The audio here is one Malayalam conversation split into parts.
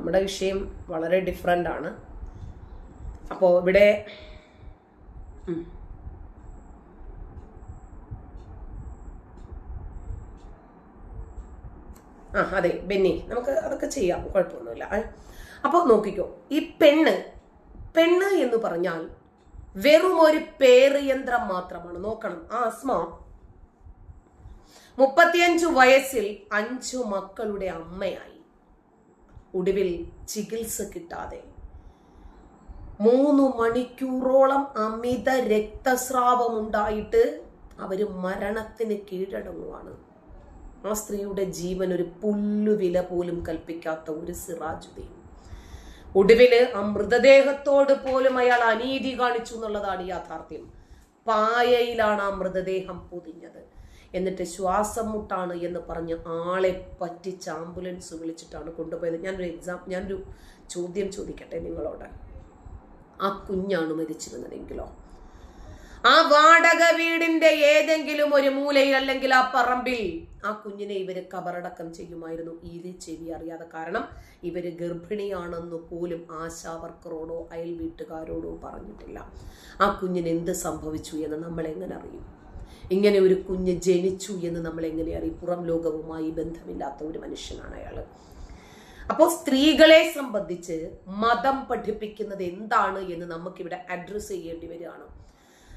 നമ്മുടെ വിഷയം വളരെ ഡിഫറെന്റ് ആണ്. അപ്പോൾ ഇവിടെ. ആ അതെ ബെന്നി നമുക്ക് അതൊക്കെ ചെയ്യാം. കുഴപ്പമൊന്നുമില്ല. അപ്പോൾ നോക്കിക്കോ ഈ പെണ്ണ് പെണ്ണ് എന്ന് പറഞ്ഞാൽ വെറും ഒരു പേര് യന്ത്രം മാത്രമാണ്. നോക്കണം. ആ അസ്മ മുപ്പത്തിയഞ്ചു വയസ്സിൽ അഞ്ചു മക്കളുടെ അമ്മയായി. ഒടുവിൽ ചികിത്സ കിട്ടാതെ. മൂന്ന് മണിക്കൂറോളം അമിത രക്തസ്രാവം ഉണ്ടായിട്ട് അവർ മരണത്തിന് കീഴടങ്ങുവാണ്. ആ സ്ത്രീയുടെ ജീവൻ ഒരു പുല്ലുവില പോലും കൽപ്പിക്കാത്ത ഒരു സിറാജുദ്ദീൻ. ഒടുവിൽ ആ മൃതദേഹത്തോട് പോലും അയാൾ അനീതി കാണിച്ചു എന്നുള്ളതാണ് യാഥാർത്ഥ്യം. പായയിലാണ് ആ മൃതദേഹം പൊതിഞ്ഞത്. എന്നിട്ട് ശ്വാസം മുട്ടാണ് എന്ന് പറഞ്ഞ് ആളെ പറ്റിച്ച് ആംബുലൻസ് വിളിച്ചിട്ടാണ് കൊണ്ടുപോയത്. ഞാനൊരു എക്സാം ഞാനൊരു ചോദ്യം ചോദിക്കട്ടെ നിങ്ങളോട്? ആ കുഞ്ഞാണ് മരിച്ചിരുന്നതെങ്കിലോ? ആ വാടക വീടിന്റെ ഏതെങ്കിലും ഒരു മൂലയിൽ അല്ലെങ്കിൽ ആ പറമ്പിൽ ആ കുഞ്ഞിനെ ഇവർ കബറടക്കം ചെയ്യുമായിരുന്നു. ഇരു ചെവി അറിയാതെ കാരണം ഇവർ ഗർഭിണിയാണെന്ന് പോലും ആശാവർക്കറോടോ അയൽ വീട്ടുകാരോടോ പറഞ്ഞിട്ടില്ല. ആ കുഞ്ഞിന് എന്ത് സംഭവിച്ചു എന്ന് നമ്മൾ എങ്ങനെ അറിയും? ഇങ്ങനെ ഒരു കുഞ്ഞ് ജനിച്ചു എന്ന് നമ്മൾ എങ്ങനെ അറിയും? പുറം ലോകവുമായി ബന്ധമില്ലാത്ത ഒരു മനുഷ്യനാണ് അയാൾ. അപ്പോൾ സ്ത്രീകളെ സംബന്ധിച്ച് മതം പഠിപ്പിക്കുന്നത് എന്താണ് എന്ന് നമുക്കിവിടെ അഡ്രസ് ചെയ്യേണ്ടി വരികയാണ്.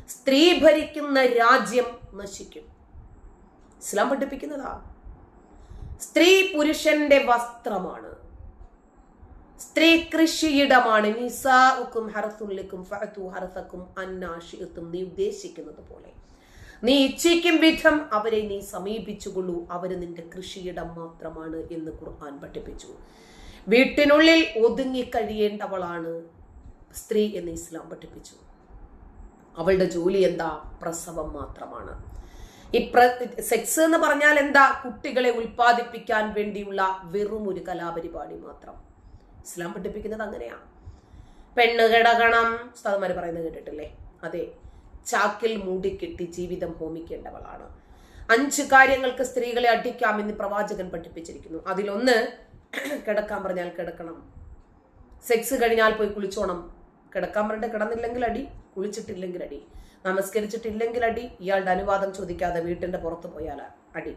സ്ത്രീ ഭരിക്കുന്ന രാജ്യം നശിക്കും. ഇസ്ലാം പഠിപ്പിക്കുന്നതാ. സ്ത്രീ പുരുഷന്റെ വസ്ത്രമാണ്. സ്ത്രീ കൃഷിയിടമാണ്. നിസാഉക്കും ഹറസുല്ലിക്കും ഫഅതു ഹറസക്കും അന്നാഷിയത്തും നീ ഉദ്ദേശിക്കുന്നത് പോലെ. നീ ഇച്ഛിക്കും വിധം അവരെ നീ സമീപിച്ചുകൊള്ളൂ. അവർ നിന്റെ കൃഷിയിടം മാത്രമാണ് എന്ന് ഖുർആൻ പഠിപ്പിച്ചു. വീട്ടിനുള്ളിൽ ഒതുങ്ങി കഴിയേണ്ടവളാണ് സ്ത്രീ എന്ന് ഇസ്ലാം പഠിപ്പിച്ചു. അവളുടെ ജോലി എന്താ? പ്രസവം മാത്രമാണ്. ഈ സെക്സ് എന്ന് പറഞ്ഞാൽ എന്താ? കുട്ടികളെ ഉൽപ്പാദിപ്പിക്കാൻ വേണ്ടിയുള്ള വെറും ഒരു കലാപരിപാടി മാത്രം. ഇസ്ലാം പഠിപ്പിക്കുന്നത് അങ്ങനെയാണ് പെണ്ണ് കിടക്കണം ഉസ്താദന്മാര് പറയുന്നത് കേട്ടിട്ടില്ലേ? അതെ. ചാക്കിൽ മൂടിക്കെട്ടി ജീവിതം ഹോമിക്കേണ്ടവളാണ്. അഞ്ച് കാര്യങ്ങൾക്ക് സ്ത്രീകളെ അടിക്കാമെന്ന് പ്രവാചകൻ പഠിപ്പിച്ചിരിക്കുന്നു. അതിലൊന്ന് കിടക്കാൻ പറഞ്ഞാൽ കിടക്കണം. സെക്സ് കഴിഞ്ഞാൽ പോയി കുളിച്ചോണം. കിടക്കാൻ പറഞ്ഞിട്ട് കിടന്നില്ലെങ്കിൽ അടി കുളിച്ചിട്ടില്ലെങ്കിൽ അടി. നമസ്കരിച്ചിട്ടില്ലെങ്കിൽ അടി ഇയാളുടെ അനുവാദം ചോദിക്കാതെ വീട്ടിന്റെ പുറത്ത് പോയാൽ അടി.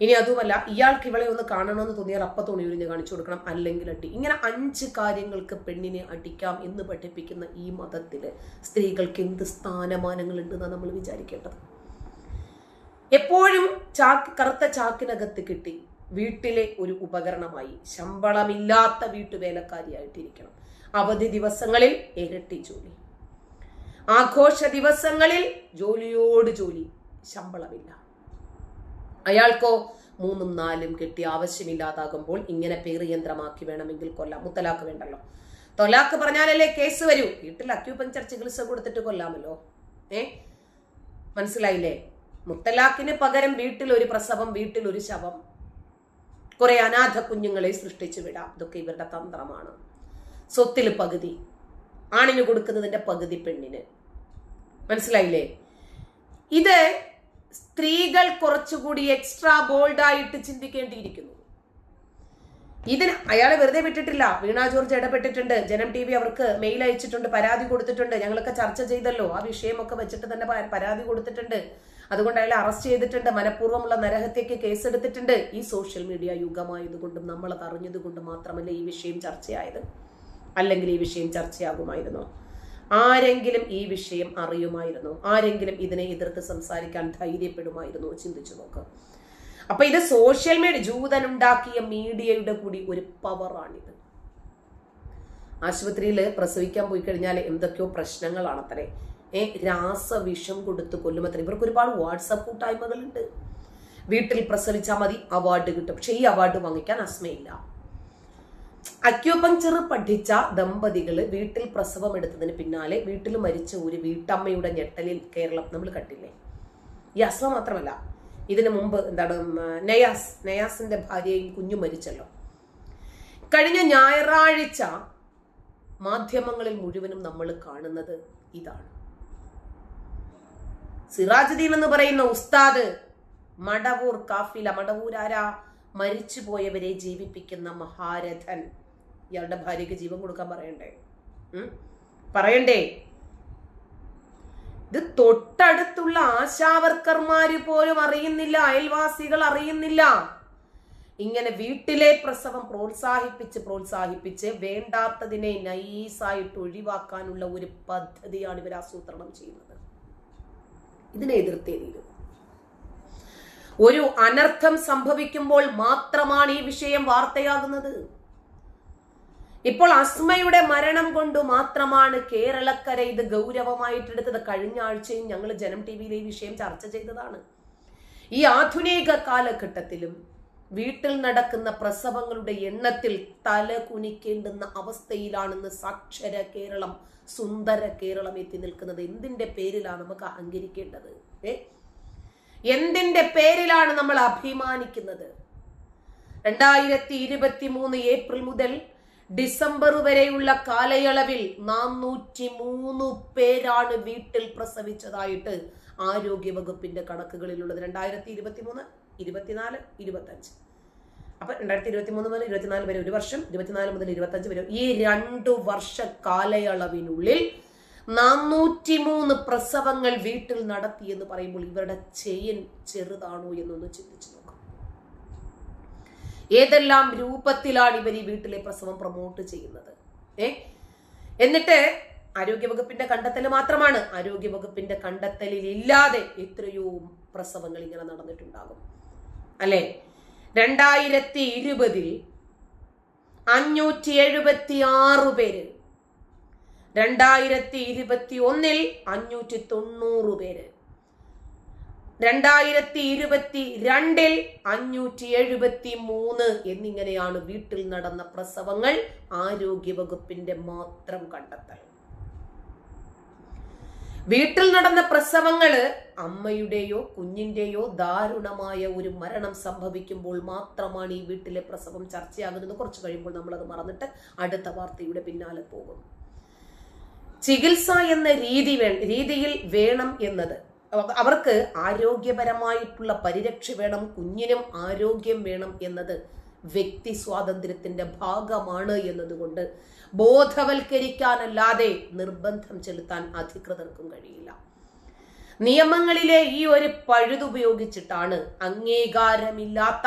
ഇനി അതുമല്ല ഇയാൾക്ക് ഇവളെ ഒന്ന് കാണണമെന്ന് തോന്നിയാൽ അപ്പ തോണി ഉരിഞ്ഞ് കാണിച്ചു കൊടുക്കണം. അല്ലെങ്കിൽ അടി ഇങ്ങനെ അഞ്ച് കാര്യങ്ങൾക്ക് പെണ്ണിനെ അടിക്കാം എന്ന് പഠിപ്പിക്കുന്ന ഈ മതത്തിൽ സ്ത്രീകൾക്ക് എന്ത് സ്ഥാനമാനങ്ങൾ ഉണ്ടെന്നാണ് നമ്മൾ വിചാരിക്കേണ്ടത്? എപ്പോഴും ചാക്ക് കറുത്ത ചാക്കിനകത്ത് കിട്ടി വീട്ടിലെ ഒരു ഉപകരണമായി ശമ്പളമില്ലാത്ത വീട്ടുവേലക്കാരിയായിട്ടിരിക്കണം. അവധി ദിവസങ്ങളിൽ ഇരട്ടി ജോലി. ആഘോഷ ദിവസങ്ങളിൽ ജോലിയോട് ജോലി. ശമ്പളമില്ല. അയാൾക്കോ മൂന്നും നാലും കെട്ടി ആവശ്യമില്ലാതാകുമ്പോൾ ഇങ്ങനെ പേറിയന്ത്രമാക്കി വേണമെങ്കിൽ കൊല്ലാം. മുത്തലാക്ക് വേണ്ടല്ലോ. തൊലാക്ക് പറഞ്ഞാലല്ലേ കേസ് വരൂ. വീട്ടിൽ അക്യൂപഞ്ചർ ചികിത്സ കൊടുത്തിട്ട് കൊല്ലാമല്ലോ. ഏ? മനസ്സിലായില്ലേ? മുത്തലാക്കിന് പകരം വീട്ടിൽ ഒരു പ്രസവം വീട്ടിൽ ഒരു ശവം. കുറെ അനാഥ കുഞ്ഞുങ്ങളെ സൃഷ്ടിച്ചു വിടാം. ഇതൊക്കെ ഇവരുടെ തന്ത്രമാണ്. സ്വത്തിൽ പകുതി ആണിന് കൊടുക്കുന്നതിന്റെ പകുതി പെണ്ണിന്. മനസ്സിലായില്ലേ? ഇത് സ്ത്രീകൾ കുറച്ചുകൂടി എക്സ്ട്രാ ബോൾഡായിട്ട് ചിന്തിക്കേണ്ടിയിരിക്കുന്നു. ഇതിന് അയാളെ വെറുതെ വിട്ടിട്ടില്ല. വീണ ജോർജ് ഇടപെട്ടിട്ടുണ്ട്. ജനം ടി വി അവർക്ക് മെയിൽ അയച്ചിട്ടുണ്ട് പരാതി കൊടുത്തിട്ടുണ്ട്. ഞങ്ങളൊക്കെ ചർച്ച ചെയ്തല്ലോ. ആ വിഷയമൊക്കെ വെച്ചിട്ട് തന്നെ പരാതി കൊടുത്തിട്ടുണ്ട്. അതുകൊണ്ട് അയാളെ അറസ്റ്റ് ചെയ്തിട്ടുണ്ട്. മനഃപൂർവമുള്ള നരഹത്യക്ക് കേസെടുത്തിട്ടുണ്ട്. ഈ സോഷ്യൽ മീഡിയ യുഗമായതുകൊണ്ടും നമ്മളത് അറിഞ്ഞതുകൊണ്ട് മാത്രമല്ല ഈ വിഷയം ചർച്ചയായത്. അല്ലെങ്കിൽ ഈ വിഷയം ചർച്ചയാകുമായിരുന്നോ. ആരെങ്കിലും ഈ വിഷയം അറിയുമായിരുന്നു? ആരെങ്കിലും ഇതിനെ എതിർത്ത് സംസാരിക്കാൻ ധൈര്യപ്പെടുമായിരുന്നു? ചിന്തിച്ചു നോക്ക്. അപ്പൊ ഇത് സോഷ്യൽ മീഡിയ ജൂതനുണ്ടാക്കിയ മീഡിയയുടെ കൂടി ഒരു പവറാണിത് ആശുപത്രിയിൽ പ്രസവിക്കാൻ പോയി കഴിഞ്ഞാൽ എന്തൊക്കെയോ പ്രശ്നങ്ങളാണ് അത്രേ. ഏ രാസവിഷം കൊടുത്ത് കൊല്ലുമത്രേ ഇവർക്ക് ഒരുപാട് വാട്സപ്പ് കൂട്ടായ്മകളുണ്ട്. വീട്ടിൽ പ്രസവിച്ചാൽ മതി അവാർഡ് കിട്ടും. പക്ഷെ ഈ അവാർഡ് വാങ്ങിക്കാൻ അസ്മയില്ല. അക്യൂപങ്ചർ പഠിച്ച ദമ്പതികൾ വീട്ടിൽ പ്രസവം എടുത്തതിന് പിന്നാലെ വീട്ടിൽ മരിച്ച ഒരു വീട്ടമ്മയുടെ ഞെട്ടലിൽ കേരളം നമ്മൾ കണ്ടില്ലേ? ഈ അസ്മ മാത്രമല്ല ഇതിനു മുമ്പ് എന്താണ് നയാസ് നയാസിന്റെ ഭാര്യയും കുഞ്ഞു മരിച്ചല്ലോ. കഴിഞ്ഞ ഞായറാഴ്ച മാധ്യമങ്ങളിൽ മുഴുവനും നമ്മൾ കാണുന്നത് ഇതാണ്. സിറാജുദ്ദീൻ എന്ന് പറയുന്ന ഉസ്താദ് മടവൂർ കാഫില മടവൂർ ആരാ മരിച്ചുപോയവരെ ജീവിപ്പിക്കുന്ന മഹാരഥൻ. ഇയാളുടെ ഭാര്യയ്ക്ക് ജീവൻ കൊടുക്കാൻ പറയണ്ടേ? പറയണ്ടേ? ഇത് തൊട്ടടുത്തുള്ള ആശാവർക്കർമാര് പോലും അറിയുന്നില്ല അയൽവാസികൾ അറിയുന്നില്ല. ഇങ്ങനെ വീട്ടിലെ പ്രസവം പ്രോത്സാഹിപ്പിച്ച് പ്രോത്സാഹിപ്പിച്ച് വേണ്ടാത്തതിനെ നൈസായിട്ട് ഒഴിവാക്കാനുള്ള ഒരു പദ്ധതിയാണ് ഇവർ ആസൂത്രണം ചെയ്യുന്നത്. ഇതിനെ എതിർത്തേ തീരൂ. ഒരു അനർത്ഥം സംഭവിക്കുമ്പോൾ മാത്രമാണ് ഈ വിഷയം വാർത്തയാകുന്നത്. ഇപ്പോൾ അസ്മയുടെ മരണം കൊണ്ട് മാത്രമാണ് കേരളക്കര ഇത് ഗൗരവമായിട്ടെടുത്തത്. കഴിഞ്ഞ ആഴ്ചയും ഞങ്ങൾ ജനം ടി വിയിൽ ഈ വിഷയം ചർച്ച ചെയ്തതാണ്. ഈ ആധുനിക കാലഘട്ടത്തിലും വീട്ടിൽ നടക്കുന്ന പ്രസവങ്ങളുടെ എണ്ണത്തിൽ തല കുനിക്കേണ്ടുന്ന അവസ്ഥയിലാണെന്ന് സാക്ഷര കേരളം സുന്ദര കേരളം എത്തി നിൽക്കുന്നത്. എന്തിന്റെ പേരിലാണ് നമുക്ക് അഹങ്കരിക്കേണ്ടത്? ഏ? എന്തിന്റെ പേരിലാണ് നമ്മൾ അഭിമാനിക്കുന്നത്? രണ്ടായിരത്തി ഇരുപത്തി മൂന്ന് ഏപ്രിൽ മുതൽ ഡിസംബർ വരെയുള്ള കാലയളവിൽ നാനൂറ്റി മൂന്ന് പേരാണ് വീട്ടിൽ പ്രസവിച്ചതായിട്ട് ആരോഗ്യ വകുപ്പിന്റെ കണക്കുകളിലുള്ളത്. രണ്ടായിരത്തി ഇരുപത്തി മൂന്ന് ഇരുപത്തിനാല് ഇരുപത്തഞ്ച്. അപ്പൊ രണ്ടായിരത്തി ഇരുപത്തി മൂന്ന് മുതൽ ഇരുപത്തിനാല് വരെ ഒരു വർഷം ഇരുപത്തിനാല് മുതൽ ഇരുപത്തഞ്ച് വരെ ഈ രണ്ടു വർഷ കാലയളവിനുള്ളിൽ നാനൂറ്റി മൂന്ന് പ്രസവങ്ങൾ വീട്ടിൽ നടത്തി എന്ന് പറയുമ്പോൾ ഇവരുടെ ചെയിൻ ചെറുതാണോ എന്നൊന്ന് ചിന്തിച്ചു നോക്കാം. ഏതെല്ലാം രൂപത്തിലാണ് ഇവർ ഈ വീട്ടിലെ പ്രസവം പ്രൊമോട്ട് ചെയ്യുന്നത്? ഏ? എന്നിട്ട് ആരോഗ്യവകുപ്പിന്റെ കണ്ടെത്തൽ മാത്രമാണ്. ആരോഗ്യവകുപ്പിന്റെ കണ്ടെത്തലിൽ ഇല്ലാതെ എത്രയോ പ്രസവങ്ങൾ ഇങ്ങനെ നടന്നിട്ടുണ്ടാകും. അല്ലെ? രണ്ടായിരത്തി ഇരുപതിൽ അഞ്ഞൂറ്റി എഴുപത്തി ആറ് പേര് രണ്ടായിരത്തി ഇരുപത്തി ഒന്നിൽ അഞ്ഞൂറ്റി തൊണ്ണൂറ് പേര്. രണ്ടായിരത്തി ഇരുപത്തി രണ്ടിൽ അഞ്ഞൂറ്റി എഴുപത്തി മൂന്ന് എന്നിങ്ങനെയാണ് വീട്ടിൽ നടന്ന പ്രസവങ്ങൾ ആരോഗ്യവകുപ്പിന്റെ മാത്രം കണ്ടെത്തൽ. വീട്ടിൽ നടന്ന പ്രസവങ്ങൾ അമ്മയുടെയോ കുഞ്ഞിന്റെയോ ദാരുണമായ ഒരു മരണം സംഭവിക്കുമ്പോൾ മാത്രമാണ് ഈ വീട്ടിലെ പ്രസവം ചർച്ചയാകുന്നത്. കുറച്ച് കഴിയുമ്പോൾ നമ്മളത് മറന്നിട്ട് അടുത്ത വാർത്തയുടെ പിന്നാലെ പോകും. ചികിത്സ എന്ന രീതി വേ രീതിയിൽ വേണം എന്നത്. അവർക്ക് ആരോഗ്യപരമായിട്ടുള്ള പരിരക്ഷ വേണം കുഞ്ഞിനും ആരോഗ്യം വേണം എന്നത് വ്യക്തി സ്വാതന്ത്ര്യത്തിന്റെ ഭാഗമാണ് എന്നതുകൊണ്ട് ബോധവൽക്കരിക്കാനല്ലാതെ നിർബന്ധം ചെലുത്താൻ അധികൃതർക്കും കഴിയില്ല. നിയമങ്ങളിലെ ഈ ഒരു പഴുതുപയോഗിച്ചിട്ടാണ് അംഗീകാരമില്ലാത്ത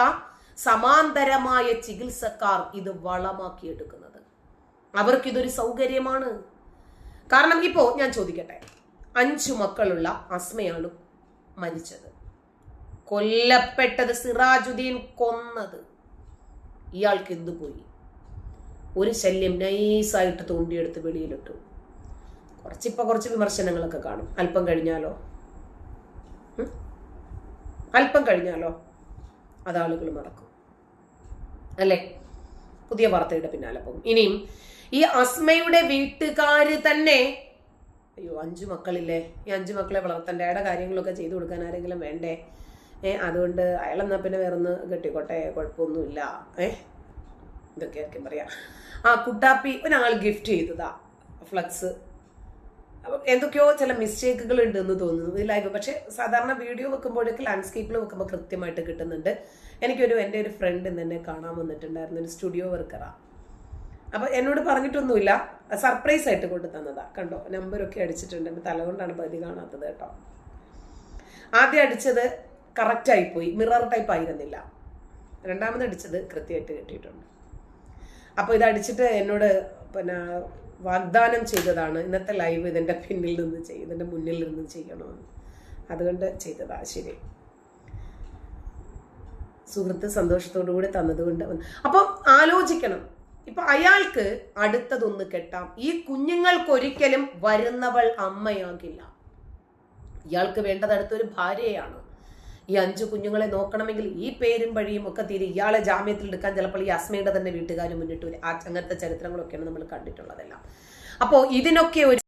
സമാന്തരമായ ചികിത്സക്കാർ ഇത് വളമാക്കിയെടുക്കുന്നത്. അവർക്കിതൊരു സൗകര്യമാണ്. കാരണം ഇപ്പോ ഞാൻ ചോദിക്കട്ടെ അഞ്ചു മക്കളുള്ള അസ്മയാണ് മരിച്ചത്? കൊല്ലപ്പെട്ടത് സിറാജുദ്ദീൻ കൊന്നത്. ഇയാൾക്ക് എന്തു പോയി? ഒരു ശല്യം നൈസായിട്ട് തോണ്ടിയെടുത്ത് വെളിയിലിട്ടു. കുറച്ചിപ്പോ കുറച്ച് വിമർശനങ്ങളൊക്കെ കാണും. അല്പം കഴിഞ്ഞാലോ? അല്പം കഴിഞ്ഞാലോ? അത് ആളുകൾ മറക്കും. അല്ലേ? പുതിയ വാർത്തയുടെ പിന്നാലെ പോകും. ഇനിയും ഈ അസ്മയുടെ വീട്ടുകാര് തന്നെ അയ്യോ അഞ്ചു മക്കളില്ലേ? ഈ അഞ്ചു മക്കളെ വളർത്തണ്ട? അയാളുടെ കാര്യങ്ങളൊക്കെ ചെയ്തു കൊടുക്കാൻ ആരെങ്കിലും വേണ്ടേ? ഏ അതുകൊണ്ട് അയാളെന്നാ പിന്നെ വേറൊന്ന് കെട്ടിക്കോട്ടെ? കുഴപ്പമൊന്നുമില്ല. ഏ ഇതൊക്കെ ആർക്കും പറയാ. ആ കുട്ടാപ്പി ഒരാൾ ഗിഫ്റ്റ് ചെയ്തതാ ഫ്ലക്സ്. അപ്പം എന്തൊക്കെയോ ചില മിസ്റ്റേക്കുകൾ ഉണ്ട് എന്ന് തോന്നുന്നു ലൈവ് പക്ഷെ സാധാരണ വീഡിയോ വെക്കുമ്പോഴൊക്കെ ലാൻഡ്സ്കേപ്പിൽ വെക്കുമ്പോൾ കൃത്യമായിട്ട് കിട്ടുന്നുണ്ട്. എനിക്കൊരു എന്റെ ഒരു ഫ്രണ്ട് ഇന്ന് കാണാൻ വന്നിട്ടുണ്ടായിരുന്നു. ഒരു സ്റ്റുഡിയോ വർക്കറാ അപ്പൊ എന്നോട് പറഞ്ഞിട്ടൊന്നുമില്ല. സർപ്രൈസ് ആയിട്ട് കൊണ്ടു തന്നതാ. കണ്ടോ? നമ്പറൊക്കെ അടിച്ചിട്ടുണ്ട്. എന്റെ തല പതി കാണാത്തത് കേട്ടോ. ആദ്യം അടിച്ചത് കറക്റ്റ് പോയി. മിറർ ടൈപ്പ് ആയിരുന്നില്ല. രണ്ടാമത് അടിച്ചത് കൃത്യമായിട്ട് കിട്ടിയിട്ടുണ്ട്. അപ്പോൾ ഇത് അടിച്ചിട്ട് എന്നോട് പിന്നെ വാഗ്ദാനം ചെയ്തതാണ്. ഇന്നത്തെ ലൈവ് ഇതിന്റെ പിന്നിൽ നിന്ന് ചെയ്യും ഇതിന്റെ മുന്നിൽ നിന്ന് ചെയ്യണമെന്ന് അതുകൊണ്ട് ചെയ്തതാ. ശരി. സുഹൃത്ത് സന്തോഷത്തോടു കൂടി തന്നതുകൊണ്ട് അപ്പം ആലോചിക്കണം. ഇപ്പൊ അയാൾക്ക് അടുത്തതൊന്ന് കെട്ടാം. ഈ കുഞ്ഞുങ്ങൾക്ക് ഒരിക്കലും വരുന്നവൾ അമ്മയാകില്ല. ഇയാൾക്ക് വേണ്ടത് അടുത്തൊരു ഭാര്യയാണ്. ഈ അഞ്ചു കുഞ്ഞുങ്ങളെ നോക്കണമെങ്കിൽ ഈ പേരും വഴിയും ഒക്കെ തീരെ ഇയാളെ ജാമ്യത്തിൽ എടുക്കാൻ ചിലപ്പോൾ ഈ അസ്മയുടെ തന്നെ വീട്ടുകാർ മുന്നിട്ട് വരും. അങ്ങനത്തെ ചരിത്രങ്ങളൊക്കെയാണ് നമ്മൾ കണ്ടിട്ടുള്ളതെല്ലാം. അപ്പോൾ ഇതിനൊക്കെ ഒരു